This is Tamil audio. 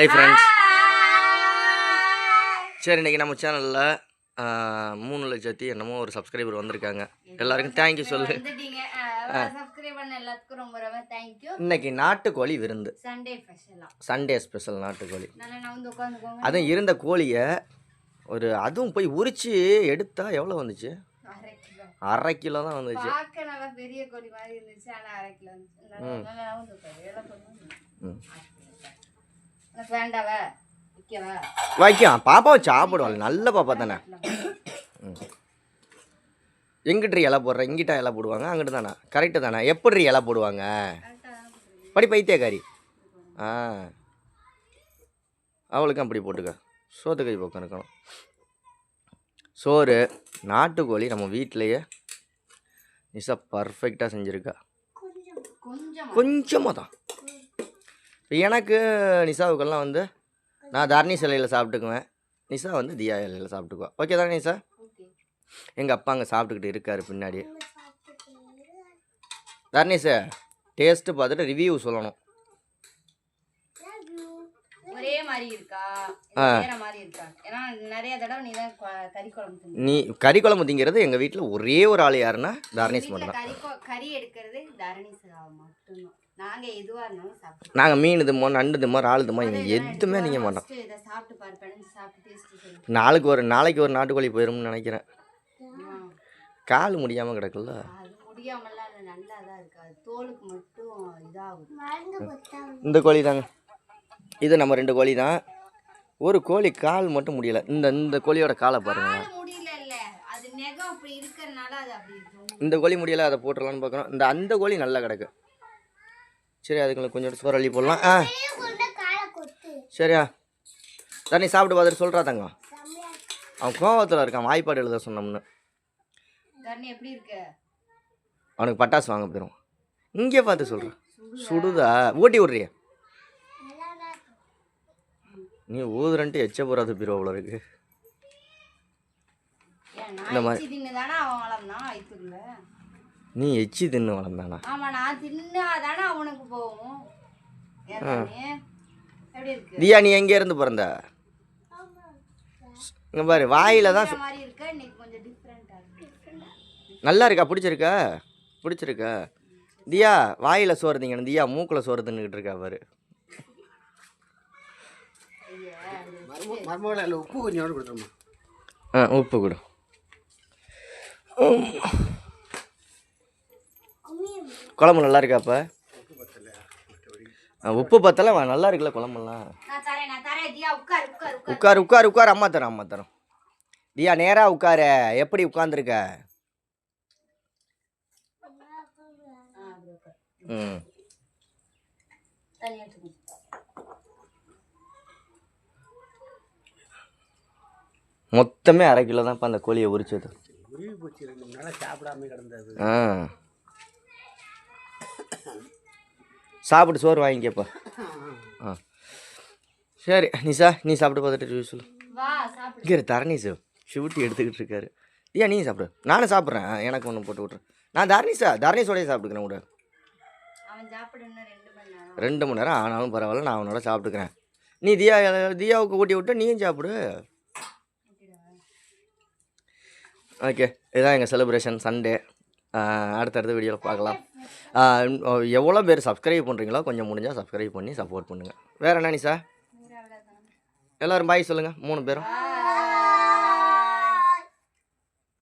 ஹை ஃப்ரெண்ட்ஸ் சரி இன்னைக்கு நம்ம சேனலில் மூணு லட்சத்தி என்னமோ ஒரு சப்ஸ்கிரைபர் வந்திருக்காங்க. எல்லாருக்கும் தேங்க்யூ சொல்லு. இன்னைக்கு நாட்டுக்கோழி விருந்து. சண்டே ஸ்பெஷலா நாட்டுக்கோழி. அதுவும் இருந்த கோழியை ஒரு அதுவும் போய் உரிச்சு எடுத்தா எவ்வளோ வந்துச்சு? அரை கிலோ. தான் வந்துச்சு. பெரிய கோழி மாதிரி இருந்துச்சு ஆனா அரை கிலோ இருந்துச்சு நல்லா நல்லா நவுந்து உட்காரு. எல்லாம் பண்ணுங்க. ம். உனக்கு வேண்டாவா? விற்கவா வைக்கும் பாப்பாவை சாப்பிடுவாள். நல்ல பாப்பா தானே. எங்கிட்டு இலை போடுற? இங்கிட்ட இலை போடுவாங்க அங்கிட்டு தானே? கரெக்டு தானே? எப்படி இலை போடுவாங்க? படி பைத்தியக்காரி. ஆ. அவளுக்கும் அப்படி போட்டுக்க. சோத்து கை பக்கம் இருக்கணும். சோறு நாட்டுக்கோழி நம்ம வீட்டிலையே நிசா பர்ஃபெக்டாக செஞ்சுருக்கா. கொஞ்சம் கொஞ்சமாக தான். இப்போ எனக்கு நிசாவுக்கெல்லாம் வந்து நான் தரணி சிலையில் சாப்பிட்டுக்குவேன். நிசா வந்து தியா இலையில் சாப்பிட்டுக்குவா. ஓகே தானே ஓகே எங்கள் அப்பா அங்கே சாப்பிட்டுக்கிட்டு இருக்காரு பின்னாடி. தர்ணீஸு டேஸ்ட்டு பார்த்துட்டு ரிவ்யூ சொல்லணும் ஒரே மாதிரி இருக்கா? ஆ. வேற மாதிரி இருக்கா? ஏன்னா நிறைய தடவை நீ தான் கறி குழம்பு செஞ்ச நீ கறி குழம்பு திங்கிறது எங்கள் வீட்டில் ஒரே ஒரு ஆள் யாருன்னா தர்ணீஸ் வீட்ல மட்டும் தான் கறி எடுக்கிறது தரணி சகா மட்டும்தான். நாங்க எதுவா இருந்தாலும் சாப்பிடுவோம். நாங்கள் மீன் இதுமோ நண்டு இதுமோ இறால் இதுமோ இங்கே எதுவுமே நீங்கள் மாட்டோம். இதை சாப்பிட்டு பாரு சாப்பிட்டு நாளைக்கு ஒரு நாளைக்கு ஒரு நாட்டுக்கோழி போயிரும்னு நினைக்கிறேன். கால் முடியாமல் கிடக்குல்ல? அது முடியாமலாம் இல்லை நல்லா தான் இருக்காது தோலுக்கு மட்டும் இதாகும் இந்த கோழி தாங்க. இது நம்ம ரெண்டு கோழி தான். ஒரு கோழி கால் மட்டும் முடியலை. இந்த இந்த கோழியோட காலை பாருங்க. கால் முடியல இல்ல அது நெகம் அப்படி இருக்கறனால அது அப்படி இருக்கும் இந்த கோழி முடியலை அதை போட்டுடலான்னு பார்க்குறோம் இந்த அந்த கோழி நல்லா கிடக்கு. சரி அதுக்கு கொஞ்சம் சோறு அள்ளி போடலாம். ஆ. சரியா. தண்ணி சாப்பிட்டு பார்த்துட்டு சொல்கிறா தங்கம். அவன் கோவத்தில் இருக்கான். வாய்ப்பாடு எழுத சொன்னோம்னு. தண்ணி எப்படி இருக்கு? அவனுக்கு பட்டாசு வாங்க போயிடும் இங்கே பார்த்து சொல்கிறேன் சுடுதா? ஊட்டி விட்றிய? நீ ஊதுறன்ட்டு எச்ச போகிறாது பீரோ அவ்வளோ இருக்கு இந்த மாதிரி- நீ எச்சி தின்னு வளர்ந்தானா? ஆமா நான் தின்னா தானே அவனுக்கு போகும் தியா நீ எங்கே இருந்து பிறந்த? இங்கே பாரு வாயில தான் நல்லா இருக்கா? பிடிச்சிருக்கா? பிடிச்சிருக்கா? தியா வாயில் சோறு திங்கணும். தியா மூக்கில் சோறு தின்னுக்கிட்டு இருக்கா பாரு. உப்பு கொடுத்துருமா ஆ உப்பு கொடு குழம்பு நல்லா இருக்காப்பா உப்பு பத்தல வா நல்லா இருக்குல்ல குழம்புலாம் நான் தரேன் நான் தரேன் தியா உட்கார் உட்கார் உட்கார் உட்கார் உட்கார் உட்கார் அம்மா தரோம் அம்மா தரோம் தியா நேரா உட்காரு எப்படி உட்காந்துருக்க ம் தண்ணி எடுத்துக்கோ மொத்தமே அரை கிலோ தான்ப்பா அந்த கோழியை உரிச்சது உருவி போச்சு ரெண்டு மூணு நாளாக சாப்பிடாம கிடந்தது ஆ. சாப்பிட்டு சோறு வாங்கிக்கப்பா. ஆ. சரி நிஷா நீ சாப்பிட்டு பார்த்துட்டு சொல்லு. இங்கே தரணீசு ஷூட்டி எடுத்துக்கிட்டு இருக்காரு. ஐயா நீ சாப்பிடு. நானும் சாப்பிட்றேன். எனக்கு ஒன்று போட்டு விட்றேன் நான் தர்ணீஸா தர்ணீஸோடய சாப்பிட்டுக்கிறேன் கூட. ரெண்டு மணி நேரம் ஆனாலும் பரவாயில்ல நான் அவனோட சாப்பிட்டுக்கிறேன். நீ தியா தியாவுக்கு ஊட்டி விட்டு நீயும் சாப்பிடு. ஓகே இதுதான் எங்கள் செலிப்ரேஷன் சண்டே அடுத்தடுத்த வீடியோவில் பார்க்கலாம். எவ்வளோ பேர் சப்ஸ்கிரைப் பண்ணுறீங்களோ கொஞ்சம் முடிஞ்சால் சப்ஸ்கிரைப் பண்ணி சப்போர்ட் பண்ணுங்கள் வேறு என்ன நிஷா எல்லோரும் பாய் சொல்லுங்கள் மூணு பேரும்.